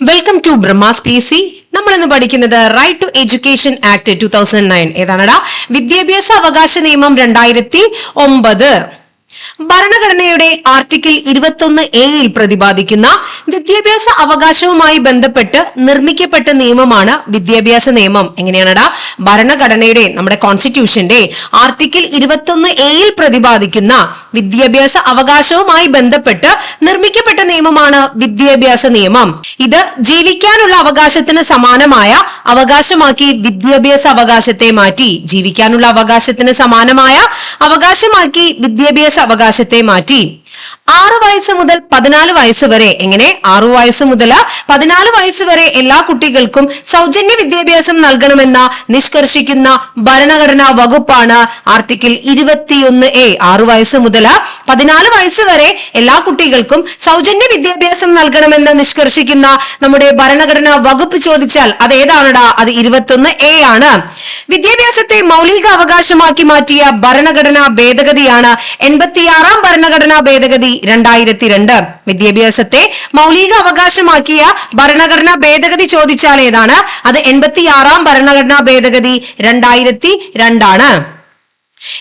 Welcome to Brahmas P C നമ്മൾ ഇന്ന് പഠിക്കുന്നത് right to education act two thousand nine ഏതാണടാ? വിദ്യാഭ്യാസ അവകാശ നിയമം രണ്ടായിരത്തി ഒമ്പത് ഭരണഘടനയുടെ ആർട്ടിക്കിൾ ഇരുപത്തൊന്ന് എയിൽ പ്രതിപാദിക്കുന്ന വിദ്യാഭ്യാസ അവകാശവുമായി ബന്ധപ്പെട്ട് നിർമ്മിക്കപ്പെട്ട നിയമമാണ് വിദ്യാഭ്യാസ നിയമം. എങ്ങനെയാണടാ? ഭരണഘടനയുടെ നമ്മുടെ കോൺസ്റ്റിറ്റ്യൂഷന്റെ ആർട്ടിക്കിൾ ഇരുപത്തൊന്ന് എയിൽ പ്രതിപാദിക്കുന്ന വിദ്യാഭ്യാസ അവകാശവുമായി ബന്ധപ്പെട്ട് നിർമ്മിക്കപ്പെട്ട നിയമമാണ് വിദ്യാഭ്യാസ നിയമം. ഇത് ജീവിക്കാനുള്ള അവകാശത്തിന് സമാനമായ അവകാശമാക്കി വിദ്യാഭ്യാസ അവകാശത്തെ മാറ്റി. ജീവിക്കാനുള്ള അവകാശത്തിന് സമാനമായ അവകാശമാക്കി വിദ്യാഭ്യാസ അവകാശത്തെ മാറ്റി. ആറ് വയസ്സ് മുതൽ പതിനാല് വയസ്സ് വരെ എങ്ങനെ? ആറു വയസ്സ് മുതൽ പതിനാല് വയസ്സ് വരെ എല്ലാ കുട്ടികൾക്കും സൗജന്യ വിദ്യാഭ്യാസം നൽകണമെന്ന നിഷ്കർഷിക്കുന്ന ഭരണഘടനാ വകുപ്പാണ് ആർട്ടിക്കിൾ ഇരുപത്തിയൊന്ന് എ. ആറു വയസ്സ് മുതൽ പതിനാല് വയസ്സ് വരെ എല്ലാ കുട്ടികൾക്കും സൗജന്യ വിദ്യാഭ്യാസം നൽകണമെന്ന് നിഷ്കർഷിക്കുന്ന നമ്മുടെ ഭരണഘടനാ വകുപ്പ് ചോദിച്ചാൽ അത് ഏതാണടാ? അത് ഇരുപത്തൊന്ന് എ ആണ്. വിദ്യാഭ്യാസത്തെ മൗലിക അവകാശമാക്കി മാറ്റിയ ഭരണഘടനാ ഭേദഗതിയാണ് എൺപത്തിയാറാം ഭരണഘടനാ ഭേദഗതി. രണ്ടായിരത്തി രണ്ട് വിദ്യാഭ്യാസത്തെ മൗലിക അവകാശമാക്കിയ ഭരണഘടനാ ഭേദഗതി ചോദിച്ചാൽ ഏതാണ് അത് എൺപത്തിയാറാം ഭരണഘടനാ ഭേദഗതി രണ്ടായിരത്തി രണ്ടാണ്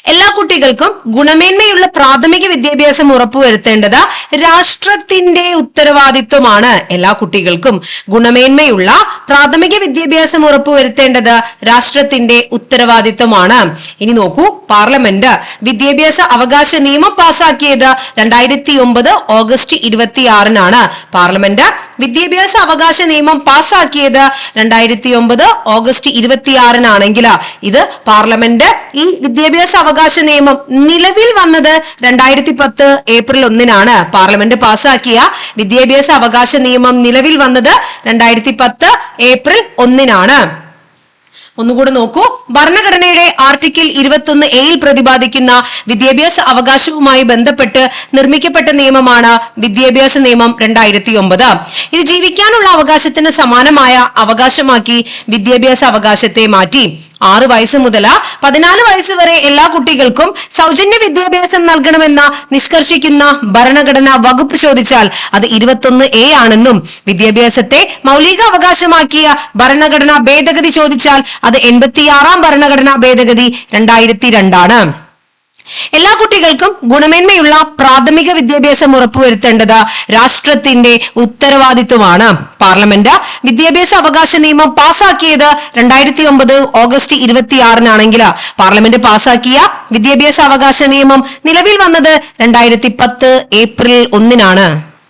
എല്ലാ കുട്ടികൾക്കും ഗുണമേന്മയുള്ള പ്രാഥമിക വിദ്യാഭ്യാസം ഉറപ്പുവരുത്തേണ്ടത് രാഷ്ട്രത്തിന്റെ ഉത്തരവാദിത്വമാണ്. എല്ലാ കുട്ടികൾക്കും ഗുണമേന്മയുള്ള പ്രാഥമിക വിദ്യാഭ്യാസം ഉറപ്പുവരുത്തേണ്ടത് രാഷ്ട്രത്തിന്റെ ഉത്തരവാദിത്വമാണ്. ഇനി നോക്കൂ പാർലമെന്റ് വിദ്യാഭ്യാസ അവകാശ നിയമം പാസാക്കിയത് രണ്ടായിരത്തി ഒമ്പത് ഓഗസ്റ്റ് ഇരുപത്തിയാറിനാണ്. പാർലമെന്റ് വിദ്യാഭ്യാസ അവകാശ നിയമം പാസാക്കിയത് രണ്ടായിരത്തി ഒമ്പത് ഓഗസ്റ്റ് ഇരുപത്തിയാറിനാണെങ്കിൽ ഇത് പാർലമെന്റ് ഈ വിദ്യാഭ്യാസ അവകാശ നിയമം നിലവിൽ വന്നത് രണ്ടായിരത്തി പത്ത് ഏപ്രിൽ ഒന്നിനാണ്. പാർലമെന്റ് പാസാക്കിയ വിദ്യാഭ്യാസ അവകാശ നിയമം നിലവിൽ വന്നത് രണ്ടായിരത്തി പത്ത് ഏപ്രിൽ ഒന്നിനാണ്. ഒന്നുകൂടെ നോക്കൂ. ഭരണഘടനയുടെ ആർട്ടിക്കിൾ ഇരുപത്തൊന്ന് എയിൽ പ്രതിപാദിക്കുന്ന വിദ്യാഭ്യാസ അവകാശവുമായി ബന്ധപ്പെട്ട് നിർമ്മിക്കപ്പെട്ട നിയമമാണ് വിദ്യാഭ്യാസ നിയമം രണ്ടായിരത്തി ഒമ്പത് ഇത് ജീവിക്കാനുള്ള അവകാശത്തിന് സമാനമായ അവകാശമാക്കി വിദ്യാഭ്യാസ അവകാശത്തെ മാറ്റി. ആറ് വയസ്സ് മുതൽ പതിനാല് വയസ്സ് വരെ എല്ലാ കുട്ടികൾക്കും സൗജന്യ വിദ്യാഭ്യാസം നൽകണമെന്ന നിഷ്കർഷിക്കുന്ന ഭരണഘടനാ വകുപ്പ് ചോദിച്ചാൽ അത് ഇരുപത്തൊന്ന് എ ആണെന്നും വിദ്യാഭ്യാസത്തെ മൗലിക അവകാശമാക്കിയ ഭരണഘടനാ ഭേദഗതി ചോദിച്ചാൽ അത് എൺപത്തിയാറാം ഭരണഘടനാ ഭേദഗതി രണ്ടായിരത്തി രണ്ടാണ്. എല്ലാ കുട്ടികൾക്കും ഗുണമേന്മയുള്ള പ്രാഥമിക വിദ്യാഭ്യാസം ഉറപ്പുവരുത്തേണ്ടത് രാഷ്ട്രത്തിന്റെ ഉത്തരവാദിത്വമാണ്. പാർലമെന്റ് വിദ്യാഭ്യാസ അവകാശ നിയമം പാസാക്കിയത് രണ്ടായിരത്തി ഒമ്പത് ഓഗസ്റ്റ് ഇരുപത്തിയാറിനാണെങ്കിൽ. പാർലമെന്റ് പാസാക്കിയ വിദ്യാഭ്യാസ അവകാശ നിയമം നിലവിൽ വന്നത് രണ്ടായിരത്തി പത്ത് ഏപ്രിൽ ഒന്നിനാണ്.